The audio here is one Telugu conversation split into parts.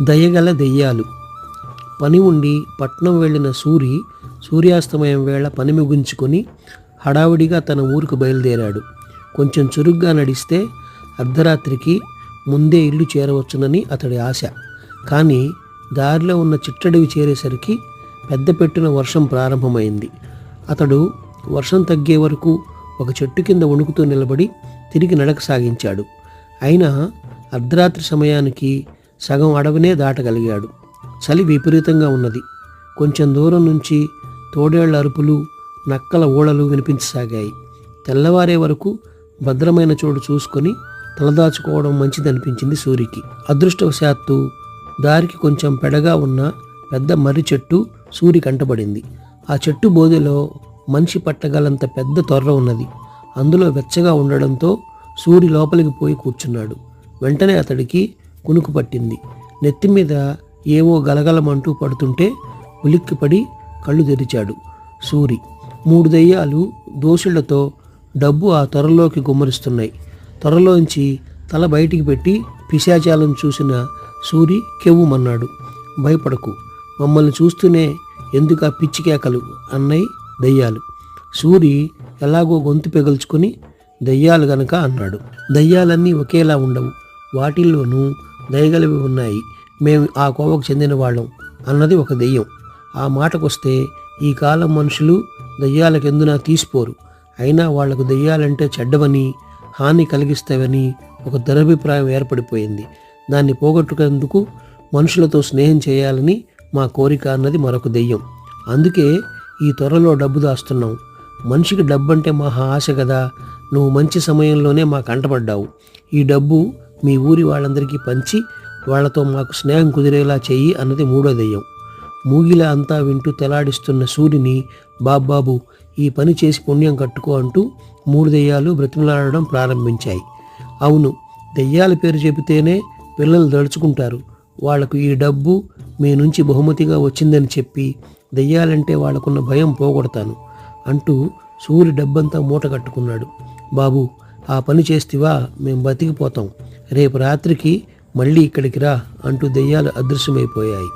దయగల దెయ్యాలు. పని ఉండి పట్నం వెళ్ళిన సూరి సూర్యాస్తమయం వేళ పని ముగించుకొని హడావిడిగా తన ఊరికి బయలుదేరాడు. కొంచెం చురుగ్గా నడిస్తే అర్ధరాత్రికి ముందే ఇల్లు చేరవచ్చునని అతడి ఆశ. కానీ దారిలో ఉన్న చిట్టడివి చేరేసరికి పెద్ద పెట్టున వర్షం ప్రారంభమైంది. అతడు వర్షం తగ్గే వరకు ఒక చెట్టు కింద వణుకుతూ నిలబడి తిరిగి నడక సాగించాడు. అయినా అర్ధరాత్రి సమయానికి సగం అడవినే దాటగలిగాడు. చలి విపరీతంగా ఉన్నది. కొంచెం దూరం నుంచి తోడేళ్ళ అరుపులు నక్కల ఓడలు వినిపించసాగాయి. తెల్లవారే వరకు భద్రమైన చోటు చూసుకొని తలదాచుకోవడం మంచిదనిపించింది సూరికి. అదృష్టవశాత్తు దారికి కొంచెం పెడగా ఉన్న పెద్ద మర్రి చెట్టు సూరి కంటబడింది ఆ చెట్టు బోదెలో మనిషి పట్టగలంత పెద్ద తొర్ర ఉన్నది. అందులో వెచ్చగా ఉండడంతో సూరి లోపలికి పోయి కూర్చున్నాడు. వెంటనే అతడికి కునుకు పట్టింది. నెత్తి మీద ఏవో గలగలమంటూ పడుతుంటే ఉలిక్కిపడి కళ్ళు తెరిచాడు సూరి. మూడు దయ్యాలు దోషులతో డబ్బు ఆ త్వరలోకి గుమ్మరిస్తున్నాయి. త్వరలోంచి తల బయటికి పెట్టి పిశాచాలను చూసిన సూరి కెవ్వుమన్నాడు. భయపడకు మమ్మల్ని చూస్తూనే ఎందుకు ఆ పిచ్చి కేకలు అన్నయ్య దయ్యాలు. సూరి ఎలాగో గొంతు పెగల్చుకొని దయ్యాలు గనక అన్నాడు. దయ్యాలన్నీ ఒకేలా ఉండవు. వాటిల్లోనూ దయగలివి ఉన్నాయి. మేము ఆ కోవకు చెందిన వాళ్ళం అన్నది ఒక దెయ్యం. ఆ మాటకొస్తే ఈ కాలం మనుషులు దయ్యాలకెందున తీసిపోరు. అయినా వాళ్ళకు దెయ్యాలంటే చెడ్డవని హాని కలిగిస్తావని ఒక దురభిప్రాయం ఏర్పడిపోయింది. దాన్ని పోగొట్టుకునేందుకు మనుషులతో స్నేహం చేయాలని మా కోరిక అన్నది మరొక దెయ్యం. అందుకే ఈ త్వరలో డబ్బు దాస్తున్నాం. మనిషికి డబ్బంటే మహా ఆశ కదా నువ్వు మంచి సమయంలోనే మాకు అంటపడ్డావు. ఈ డబ్బు మీ ఊరి వాళ్ళందరికీ పంచి వాళ్ళతో మాకు స్నేహం కుదిరేలా చెయ్యి అన్నది మూడో దెయ్యం. మూగిల అంతా వింటూ తెలాడిస్తున్న సూర్యుని బాబ్బాబు ఈ పని చేసి పుణ్యం కట్టుకో అంటూ మూడు దెయ్యాలు బ్రతిమలాడడం ప్రారంభించాయి. అవును దెయ్యాల పేరు చెబితేనే పిల్లలు దడుచుకుంటారు వాళ్ళకు ఈ డబ్బు మీ నుంచి బహుమతిగా వచ్చిందని చెప్పి దెయ్యాలంటే వాళ్ళకున్న భయం పోగొడతాను అంటూ సూర్యు డబ్బంతా మూట కట్టుకున్నాడు. బాబు ఆ పని చేస్తివా మేము బతికిపోతాం. రేపు రాత్రికి మళ్ళీ ఇక్కడికి రా అంటూ దెయ్యాలు అదృశ్యమైపోయాయి.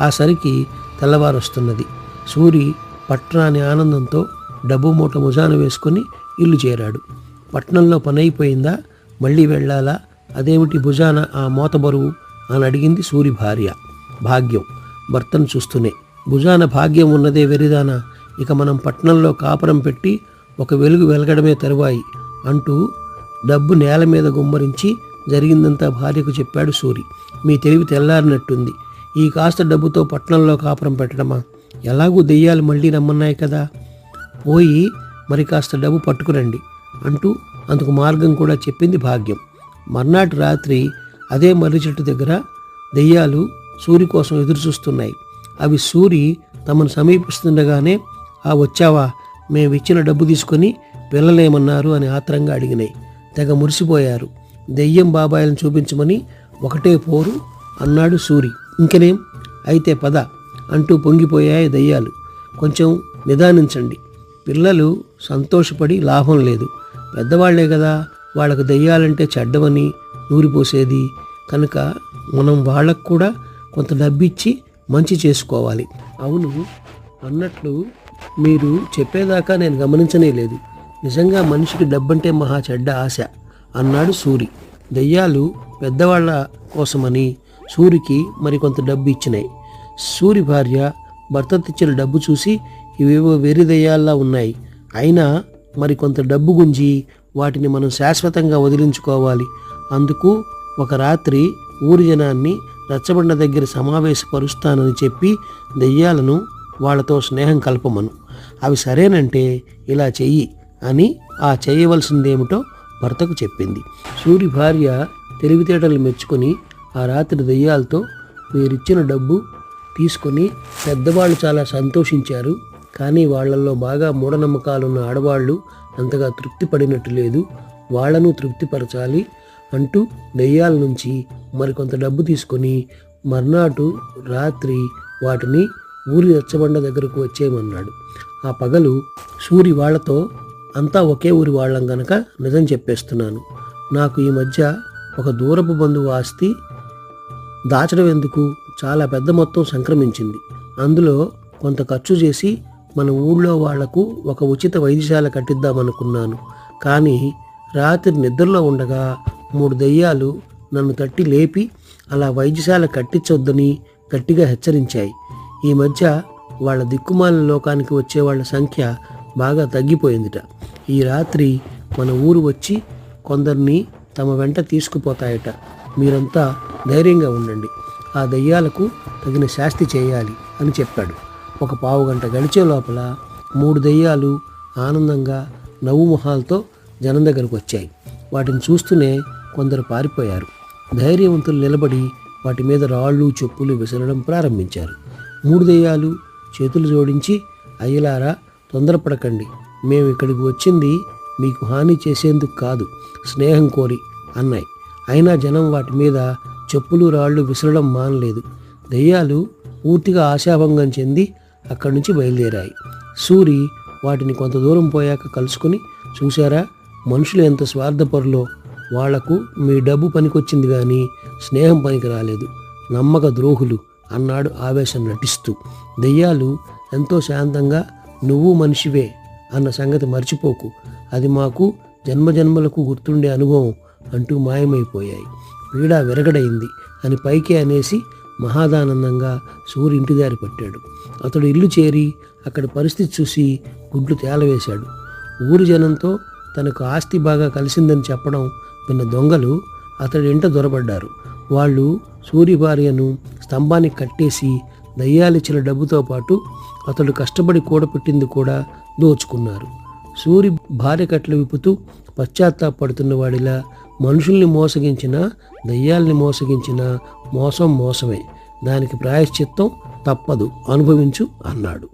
ఆ సరికి తెల్లవారొస్తున్నది. సూరి పట్టణాన్ని ఆనందంతో డబ్బు మూట ముజాను వేసుకుని ఇల్లు చేరాడు. పట్నంలో పని అయిపోయిందా మళ్ళీ వెళ్ళాలా? అదేమిటి భుజాన ఆ మోత బరువు? అని అడిగింది సూరి భార్య. భాగ్యం. భర్తను చూస్తూనే. భుజాన భాగ్యం ఉన్నదే వెరిదానా? ఇక మనం పట్నంలో కాపురం పెట్టి ఒక వెలుగు వెలగడమే తరువాయి అంటూ డబ్బు నేల మీద గుమ్మరించి జరిగిందంతా భార్యకు చెప్పాడు సూరి. మీ తెలివి తెల్లారినట్టుంది. ఈ కాస్త డబ్బుతో పట్నంలో కాపురం పెట్టడమా? ఎలాగూ దెయ్యాలు మళ్ళీ రమ్మన్నాయి కదా. పోయి మరి కాస్త డబ్బు పట్టుకురండి అంటూ అందుకు మార్గం కూడా చెప్పింది భాగ్యం. మర్నాటి రాత్రి అదే మర్రి చెట్టు దగ్గర దెయ్యాలు సూరి కోసం ఎదురు చూస్తున్నాయి అవి సూరి తమను సమీపిస్తుండగానే ఆ వచ్చావా? మేము ఇచ్చిన డబ్బు తీసుకొని పిల్లలేమన్నారు అని ఆత్రంగా అడిగినాయి. తెగ మురిసిపోయారు. దెయ్యం బాబాయిలను చూపించమని ఒకటే పోరు అన్నాడు సూరి. ఇంకనేం? అయితే పద అంటూ పొంగిపోయాయి దయ్యాలు. కొంచెం నిదానించండి. పిల్లలు సంతోషపడి లాభం లేదు. పెద్దవాళ్ళే కదా వాళ్ళకు దెయ్యాలంటే చెడ్డవని నూరిపోసేది. కనుక మనం వాళ్ళకు కూడా కొంత డబ్బిచ్చి మంచి చేసుకోవాలి. అవును అన్నట్లు మీరు చెప్పేదాకా నేను గమనించనే లేదు. నిజంగా మనిషికి డబ్బంటే మహా చెడ్డ ఆశ. అన్నాడు సూరి. దెయ్యాలు పెద్దవాళ్ళ కోసమని సూరికి మరికొంత డబ్బు ఇచ్చినాయి. సూరి భార్య భర్త తెచ్చిన డబ్బు చూసి ఇవేవో వెర్రి దెయ్యాల్లా ఉన్నాయి. అయినా మరికొంత డబ్బు గుంజి వాటిని మనం శాశ్వతంగా వదిలించుకోవాలి. అందుకు ఒక రాత్రి ఊరి జనాన్ని రచ్చబండ దగ్గర సమావేశపరుస్తానని చెప్పి దెయ్యాలను వాళ్ళతో స్నేహం కలపమను. అవి సరేనంటే ఇలా చెయ్యి అని ఆ చేయవలసిందేమిటో భర్తకు చెప్పింది. సూరి భార్య తెలివితేటలు మెచ్చుకొని ఆ రాత్రి దెయ్యాలతో మీరిచ్చిన డబ్బు తీసుకొని పెద్దవాళ్ళు చాలా సంతోషించారు. కానీ వాళ్ళల్లో బాగా మూఢనమ్మకాలున్న ఆడవాళ్ళు అంతగా తృప్తి పడినట్టు లేదు. వాళ్ళను తృప్తిపరచాలి అంటూ దెయ్యాల నుంచి మరికొంత డబ్బు తీసుకొని మర్నాటు రాత్రి వాటిని ఊరి రచ్చబండ దగ్గరకు వచ్చేయమన్నాడు. ఆ పగలు సూరి వాళ్ళతో అంతా ఒకే ఊరి వాళ్ళం గనక నిజం చెప్పేస్తున్నాను. నాకు ఈ మధ్య ఒక దూరపు బంధువు ఆస్తి దాచడం ఎందుకు? చాలా పెద్ద మొత్తం సంక్రమించింది. అందులో కొంత ఖర్చు చేసి మన ఊళ్ళో వాళ్ళకు ఒక ఉచిత వైద్యశాల కట్టిద్దామనుకున్నాను. కానీ రాత్రి నిద్రలో ఉండగా మూడు దయ్యాలు నన్ను తట్టి లేపి అలా వైద్యశాల కట్టించొద్దని గట్టిగా హెచ్చరించాయి. ఈ మధ్య వాళ్ళ దిక్కుమాల లోకానికి వచ్చే వాళ్ళ సంఖ్య బాగా తగ్గిపోయిందిట. ఈ రాత్రి మన ఊరు వచ్చి కొందరిని తమ వెంట తీసుకుపోతాయట. మీరంతా ధైర్యంగా ఉండండి. ఆ దయ్యాలకు తగిన శాస్తి చేయాలి అని చెప్పాడు. ఒక పావు గంట గడిచే లోపల మూడు దయ్యాలు ఆనందంగా నవ్వు మొహాలతో జనం దగ్గరకు వచ్చాయి. వాటిని చూస్తూనే కొందరు పారిపోయారు. ధైర్యవంతులు నిలబడి వాటి మీద రాళ్ళు చెప్పులు విసరడం ప్రారంభించారు. మూడు దెయ్యాలు చేతులు జోడించి అయ్యలారా తొందరపడకండి. మేము ఇక్కడికి వచ్చింది మీకు హాని చేసేందుకు కాదు స్నేహం కోరి అన్నాయి. అయినా జనం వాటి మీద చెప్పులు రాళ్ళు విసరడం మానలేదు. దెయ్యాలు పూర్తిగా ఆశాభంగం చెంది అక్కడి నుంచి బయలుదేరాయి. సూరి వాటిని కొంత దూరం పోయాక కలుసుకుని చూశారా మనుషులు ఎంత స్వార్థపరులో వాళ్ళకు మీ డబ్బు పనికొచ్చింది కానీ స్నేహం పనికి రాలేదు. నమ్మక ద్రోహులు అన్నాడు ఆవేశం నటిస్తూ. దెయ్యాలు ఎంతో శాంతంగా నువ్వు మనిషివే అన్న సంగతి మర్చిపోకు. అది మాకు జన్మజన్మలకు గుర్తుండే అనుభవం అంటూ మాయమైపోయాయి. పీడ విరగడైంది అని పైకి అనేసి మహాదానందంగా సూర్య ఇంటి దారి పట్టాడు. అతడు ఇల్లు చేరి అక్కడి పరిస్థితి చూసి గుడ్లు తేలవేశాడు. ఊరి జనంతో తనకు ఆస్తి బాగా కలిసిందని చెప్పడం విన్న దొంగలు అతడి ఇంట దొరబడ్డారు. వాళ్ళు సూరి భార్యను స్తంభానికి కట్టేసి దయ్యాలిచ్చిన డబ్బుతో పాటు అతడు కష్టపడి కూడపెట్టింది కూడా దోచుకున్నారు. సూరి భార్య కట్లు విప్పుతూ పశ్చాత్తాపడుతున్న వాడిలా మనుషుల్ని మోసగించిన దయ్యాల్ని మోసగించిన మోసం మోసమే. దానికి ప్రాయశ్చిత్తం తప్పదు. అనుభవించు అన్నాడు.